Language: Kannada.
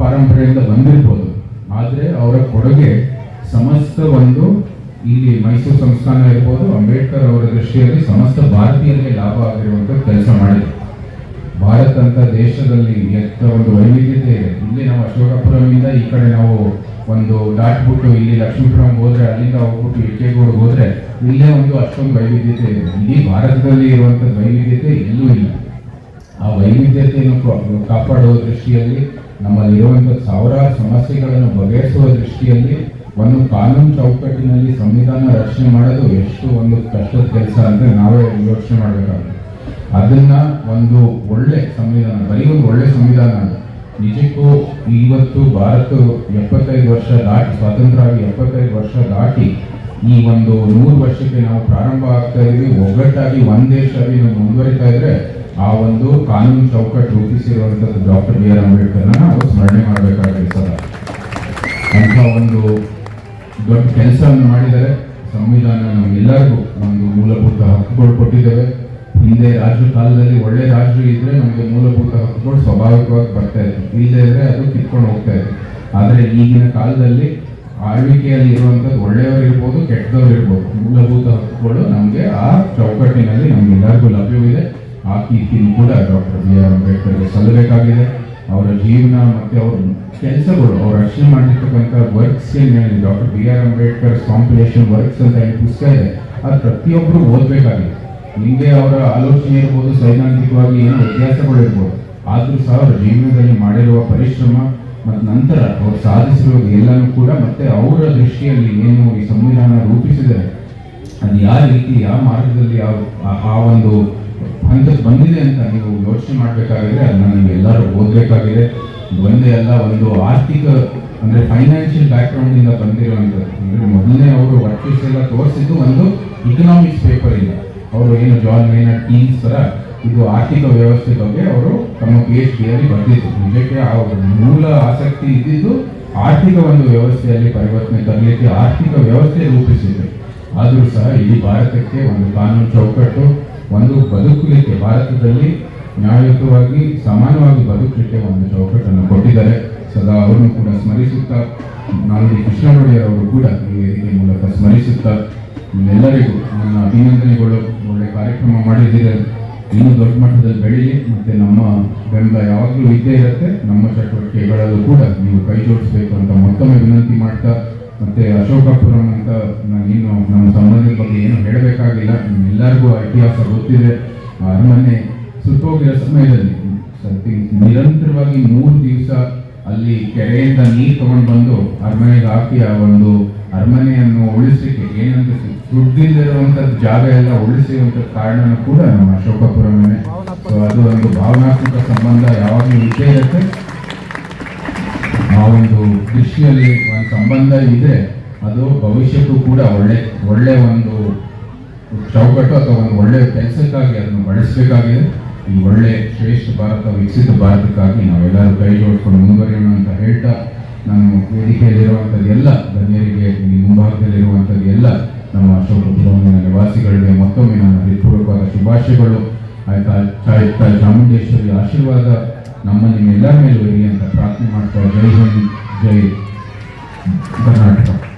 ಪರಂಪರೆಯಿಂದ ಬಂದಿರ್ಬೋದು. ಆದರೆ ಅವರ ಕೊಡುಗೆ ಸಮಸ್ತ ಒಂದು ಇಲ್ಲಿ ಮೈಸೂರು ಸಂಸ್ಥಾನ ಇರ್ಬೋದು, ಅಂಬೇಡ್ಕರ್ ಅವರ ದೃಷ್ಟಿಯಲ್ಲಿ ಸಮಸ್ತ ಭಾರತೀಯರಿಗೆ ಲಾಭ ಆಗಿರುವಂಥ ಕೆಲಸ ಮಾಡಿದೆ ಭಾರತ ಅಂತ ದೇಶದಲ್ಲಿ ಎತ್ತ ಒಂದು ವೈವಿಧ್ಯತೆ ಇದೆ. ಇಲ್ಲಿ ನಾವು ಅಶೋಕಪುರಮಿಂದ ಈ ಕಡೆ ನಾವು ಒಂದು ದಾಟ್ಬಿಟ್ಟು ಇಲ್ಲಿ ಲಕ್ಷ್ಮೀಪುರಂ ಹೋದ್ರೆ, ಅಲ್ಲಿಂದ ಹೋಗ್ಬಿಟ್ಟು ಇಟ್ಕೆಗೂಡು ಹೋದ್ರೆ, ಇಲ್ಲೇ ಒಂದು ಅಷ್ಟೊಂದು ವೈವಿಧ್ಯತೆ ಇದೆ. ಇಡೀ ಭಾರತದಲ್ಲಿ ಇರುವಂಥ ವೈವಿಧ್ಯತೆ ಎಲ್ಲೂ ಇಲ್ಲ. ಆ ವೈವಿಧ್ಯತೆಯನ್ನು ಕಾಪಾಡುವ ದೃಷ್ಟಿಯಲ್ಲಿ ನಮ್ಮಲ್ಲಿರುವಂಥ ಸಾವಿರಾರು ಸಮಸ್ಯೆಗಳನ್ನು ಬಗೆಹರಿಸುವ ದೃಷ್ಟಿಯಲ್ಲಿ, ಒಂದು ಕಾನೂನು ಚೌಕಟ್ಟಿನಲ್ಲಿ ಸಂವಿಧಾನ ರಚನೆ ಮಾಡೋದು ಎಷ್ಟು ಒಂದು ಕಷ್ಟದ ಕೆಲಸ ಅಂತ ನಾವೇ ಯೋಚನೆ ಮಾಡಬೇಕಾಗುತ್ತೆ. ಅದನ್ನ ಒಂದು ಒಳ್ಳೆ ಸಂವಿಧಾನ, ಬರೀ ಒಂದು ಒಳ್ಳೆ ಸಂವಿಧಾನ ನಿಜಕ್ಕೂ ಇವತ್ತು ಭಾರತ ಎಪ್ಪತ್ತೈದು ವರ್ಷ ದಾಟಿ ಸ್ವಾತಂತ್ರ್ಯ ಆಗಿ ಎಪ್ಪತ್ತೈದು ವರ್ಷ ದಾಟಿ, ಈ ಒಂದು ನೂರು ವರ್ಷಕ್ಕೆ ನಾವು ಪ್ರಾರಂಭ ಆಗ್ತಾ ಇದ್ವಿ, ಒಗ್ಗಟ್ಟಾಗಿ ಒಂದೇ ಸರಿ ನಾವು ಮುಂದುವರಿತಾ ಇದ್ರೆ ಆ ಒಂದು ಕಾನೂನು ಚೌಕಟ್ಟು ರೂಪಿಸಿರುವಂಥದ್ದು ಡಾಕ್ಟರ್ ಬಿ ಆರ್ ಅಂಬೇಡ್ಕರ್ನ ನಾವು ಸ್ಮರಣೆ ಮಾಡಬೇಕಾಗಿದೆ ಸರ್. ಅಂತ ಒಂದು ದೊಡ್ಡ ಕೆಲಸವನ್ನು ಮಾಡಿದರೆ ಸಂವಿಧಾನ ನಮಗೆಲ್ಲರಿಗೂ ಒಂದು ಮೂಲಭೂತ ಹಕ್ಕುಗಳು ಕೊಟ್ಟಿದ್ದೇವೆ. ಹಿಂದೆ ರಾಜ್ಯ ಕಾಲದಲ್ಲಿ ಒಳ್ಳೆ ರಾಜ್ಯ ಇದ್ರೆ ನಮಗೆ ಮೂಲಭೂತ ಹಕ್ಕುಗಳು ಸ್ವಾಭಾವಿಕವಾಗಿ ಬರ್ತಾ ಇತ್ತು. ಇಲ್ಲದೆ ಇದ್ರೆ ಅದು ಕಿತ್ಕೊಂಡು ಹೋಗ್ತಾ ಇತ್ತು. ಆದರೆ ಈಗಿನ ಕಾಲದಲ್ಲಿ ಆಳ್ವಿಕೆಯಲ್ಲಿ ಇರುವಂಥದ್ದು ಒಳ್ಳೆಯವರು ಇರ್ಬೋದು ಕೆಟ್ಟದವ್ರು ಇರ್ಬೋದು. ಮೂಲಭೂತ ಹಕ್ಕುಗಳು ನಮಗೆ ಆ ಚೌಕಟ್ಟಿನಲ್ಲಿ ನಮಗೆಲ್ಲರಿಗೂ ಲಭ್ಯವಿದೆ. ಆ ಕೀರ್ತಿನೂ ಕೂಡ ಡಾಕ್ಟರ್ ಬಿ ಆರ್ ಅಂಬೇಡ್ಕರ್ಗೆ ಸಲ್ಲಬೇಕಾಗಿದೆ. ಅವರ ಜೀವನ ಮತ್ತೆ ಅವರ ಕೆಲಸಗಳು, ಅವ್ರು ರಚನೆ ಮಾಡಿರ್ತಕ್ಕಂಥ ವರ್ಕ್ಸ್ ಏನೇನು doctor B R Ambedkar compilation works ಅಂತ ಏನು ಪುಸ್ತಕ ಇದೆ. ಅದು ಪ್ರತಿಯೊಬ್ಬರು ಓದಬೇಕಾಗಿದೆ. ನಿಮಗೆ ಅವರ ಆಲೋಚನೆ ಇರ್ಬೋದು, ಸೈದ್ಧಾಂತಿಕವಾಗಿ ಏನು ವ್ಯತ್ಯಾಸಗಳು ಇರ್ಬೋದು, ಆದರೂ ಸಹ ಅವರ ಜೀವನದಲ್ಲಿ ಮಾಡಿರುವ ಪರಿಶ್ರಮ ಮತ್ತು ನಂತರ ಅವ್ರು ಸಾಧಿಸಿರುವ ಎಲ್ಲನೂ ಕೂಡ ಮತ್ತೆ ಅವರ ದೃಷ್ಟಿಯಲ್ಲಿ ಏನು ಈ ಸಂವಿಧಾನ ರೂಪಿಸಿದರೆ ಅದು ಯಾವ ರೀತಿ ಯಾವ ಮಾರ್ಗದಲ್ಲಿ ಯಾವ ಆ ಒಂದು ಹಂತಕ್ಕೆ ಬಂದಿದೆ ಅಂತ ನೀವು ಯೋಚನೆ ಮಾಡಬೇಕಾಗಿದ್ರೆ ಅದನ್ನ ನೀವು ಎಲ್ಲರೂ ಓದಬೇಕಾಗಿದೆ. ಒಂದೇ ಅಲ್ಲ, ಒಂದು ಆರ್ಥಿಕ, ಅಂದ್ರೆ ಫೈನಾನ್ಷಿಯಲ್ ಬ್ಯಾಕ್ಗ್ರೌಂಡ್ ಇಂದ ಬಂದಿರುವಂಥದ್ದು. ಅಂದ್ರೆ ಮೊದಲನೇ ಅವರು ವರ್ಕರ್ಸ್ ಎಲ್ಲ ತೋರಿಸಿದ್ದು ಒಂದು ಇಕನಾಮಿಕ್ಸ್ ಪೇಪರ್ ಇಂದ. ಅವರು ಏನು ಜಾನ್ ಮೇನರ್ ಟೀಮ್ಸ್ ಥರ ಇದು ಆರ್ಥಿಕ ವ್ಯವಸ್ಥೆ ಬಗ್ಗೆ ಅವರು ತಮ್ಮ ಪಿ ಎಚ್ ಡಿಯಲ್ಲಿ ಬರೆದಿದ್ದು. ನಿಜಕ್ಕೆ ಅವರ ಮೂಲ ಆಸಕ್ತಿ ಇದ್ದಿದ್ದು ಆರ್ಥಿಕ ಒಂದು ವ್ಯವಸ್ಥೆಯಲ್ಲಿ ಪರಿವರ್ತನೆ ತರಲಿಕ್ಕೆ ಆರ್ಥಿಕ ವ್ಯವಸ್ಥೆ ರೂಪಿಸಿದೆ ಆದರೂ ಸಹ ಇಡೀ ಭಾರತಕ್ಕೆ ಒಂದು ಕಾನೂನು ಚೌಕಟ್ಟು ಒಂದು ಬದುಕಲಿಕ್ಕೆ ಭಾರತದಲ್ಲಿ ನ್ಯಾಯಯುತವಾಗಿ, ಸಮಾನವಾಗಿ ಬದುಕಲಿಕ್ಕೆ ಒಂದು ಚೌಕಟ್ಟನ್ನು ಕೊಟ್ಟಿದ್ದಾರೆ. ಸದಾ ಅವರನ್ನು ಕೂಡ ಸ್ಮರಿಸುತ್ತಾ ನಾಲ್ಕು ಕೃಷ್ಣಗೌಡಿಯರ್ ಅವರು ಕೂಡ ಈ ವೇದಿಕೆ ಮೂಲಕ ಸ್ಮರಿಸುತ್ತಾ, ನಿಮ್ಮೆಲ್ಲರಿಗೂ ನನ್ನ ಅಭಿನಂದನೆಗಳು. ಒಳ್ಳೆ ಕಾರ್ಯಕ್ರಮ ಮಾಡಿದ್ದೀರ. ಇನ್ನೂ ದೊಡ್ಡ ಮಟ್ಟದಲ್ಲಿ ಬೆಳೀಲಿ. ಮತ್ತೆ ನಮ್ಮ ಬೆಂಬಲ ಯಾವಾಗಲೂ ಇದ್ದೇ ಇರುತ್ತೆ. ನಮ್ಮ ಚಟುವಟಿಕೆಗಳಲ್ಲೂ ಕೂಡ ನೀವು ಕೈ ಜೋಡಿಸಬೇಕು ಅಂತ ಮತ್ತೊಮ್ಮೆ ವಿನಂತಿ ಮಾಡ್ತಾ, ಮತ್ತೆ ಅಶೋಕಪುರಂ ಅಂತ ನಾನು ಇನ್ನು ನಮ್ಮ ಸಂಬಂಧದ ಬಗ್ಗೆ ಏನು ಹೇಳಬೇಕಾಗಿಲ್ಲ. ನಿಮ್ಮೆಲ್ಲರಿಗೂ ಆ ಇತಿಹಾಸ ಗೊತ್ತಿದೆ. ಅರಮನೆ ಸುತ್ತೋಗಿರೋ ಸಮಯದಲ್ಲಿ ನಿರಂತರವಾಗಿ ಮೂರು ದಿವಸ ಅಲ್ಲಿ ಕೆರೆಯಿಂದ ನೀರು ತಗೊಂಡು ಬಂದು ಅರಮನೆಗೆ ಹಾಕಿ ಆ ಒಂದು ಅರಮನೆಯನ್ನು ಉಳಿಸಲಿಕ್ಕೆ ಏನಂತ ದುಡ್ಡಿಲ್ಲಿರುವಂಥದ್ದು ಜಾಗ ಎಲ್ಲ ಉಳಿಸಿರುವಂಥ ಕಾರಣನೂ ಕೂಡ ನಮ್ಮ ಅಶೋಕಪುರಮನೆ ಸೊ ಅದು ಒಂದು ಭಾವನಾತ್ಮಕ ಸಂಬಂಧ ಯಾವಾಗಲೂ ಇದ್ದೇ ಇರುತ್ತೆ. ಆ ಒಂದು ಕೃಷಿಯಲ್ಲಿ ಒಂದು ಸಂಬಂಧ ಇದೆ. ಅದು ಭವಿಷ್ಯಕ್ಕೂ ಕೂಡ ಒಳ್ಳೆ ಒಳ್ಳೆ ಒಂದು ಚೌಕಟ್ಟು ಅಥವಾ ಒಂದು ಒಳ್ಳೆಯ ಕೆಲಸಕ್ಕಾಗಿ ಅದನ್ನು ಬಳಸಬೇಕಾಗಿದೆ. ಈ ಒಳ್ಳೆಯ ಶ್ರೇಷ್ಠ ಭಾರತ, ವಿಕಸಿತ ಭಾರತಕ್ಕಾಗಿ ನಾವೆಲ್ಲರೂ ಕೈ ಜೋಡಿಸ್ಕೊಂಡು ಮುಂದುವರಿಯೋಣ ಅಂತ ಹೇಳ್ತಾ ನಾನು ವೇದಿಕೆಯಲ್ಲಿರುವಂಥದ್ದು ಎಲ್ಲ ಗಣ್ಯರಿಗೆ ಈ ಮುಂಭಾಗದಲ್ಲಿರುವಂಥದ್ದು ಎಲ್ಲ ನಮ್ಮ ಅಶೋಕಪುರಮಿನ ನಿವಾಸಿಗಳಿಗೆ ಮತ್ತೊಮ್ಮೆ ನನ್ನ ಹೃತ್ಪೂರ್ವಕವಾದ ಶುಭಾಶಯಗಳು. ಆಯ್ತಾ ಆಯ್ತಾ ಚಾಮುಂಡೇಶ್ವರಿ ಆಶೀರ್ವಾದ ನಮ್ಮ ನಿಮ್ಮೆಲ್ಲರ ಮೇಲೆ ಇರಲಿ ಅಂತ ಪ್ರಾರ್ಥನೆ ಮಾಡ್ತಾ ಜೈ ಹಿಂದ್, ಜೈ ಕರ್ನಾಟಕ.